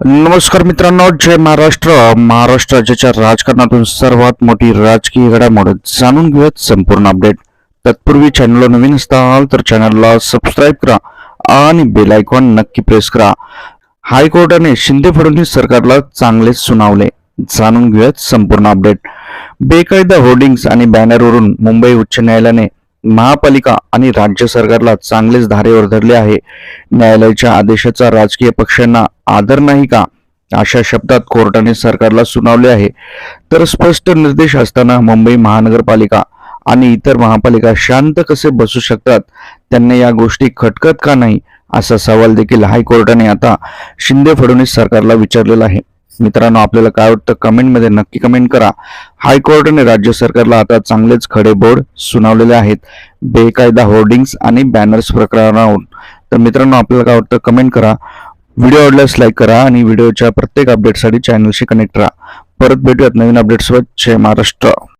नमस्कार मित्रांनो जय महाराष्ट्र. महाराष्ट्र राज्याच्या राजकारणातून सर्वात मोठी राजकीय घडामोड जाणून घेऊयात संपूर्ण अपडेट तत्पूर्वी चॅनलला नवीन असताल तर चॅनलला सबस्क्राईब करा आणि बेल आयकॉन नक्की प्रेस करा. हायकोर्टाने शिंदे फडणवीस सरकारला चांगलेच सुनावले. जाणून घेऊयात संपूर्ण अपडेट बेकायदा होर्डिंग्स आणि बॅनरवरून मुंबई उच्च न्यायालयाने महापालिका आणि राज्य सरकारला चांगलेच धारेवर धरले आहे. न्यायालयाच्या आदेशाचा राजकीय पक्षांना आदर नाही का? अशा शब्दात कोर्टाने सरकारला सुनावले आहे. तर स्पष्ट निर्देश असताना मुंबई महानगरपालिका आणि इतर महापालिका शांत कसे बसू शकतात? त्यांना या गोष्टी खटकत का नाही? असा सवाल देखील हायकोर्टाने आता शिंदे फडणवीस सरकारला विचारलेला आहे. मित्रांनो आपल्याला काय वाटतं? कमेंटमध्ये नक्की कमेंट करा. हायकोर्टाने राज्य सरकारला आता चांगलेच खडे बोर्ड सुनावलेले आहेत. बेकायदा होर्डिंग्स आणि बॅनर्स प्रकरणावरून. तर मित्रांनो आपल्याला काय वाटतं? कमेंट करा. व्हिडिओ आवडल्यास लाईक करा आणि व्हिडिओच्या प्रत्येक अपडेटसाठी चॅनलशी कनेक्ट राहा. परत भेटूयात नवीन अपडेट्सवर जय महाराष्ट्र.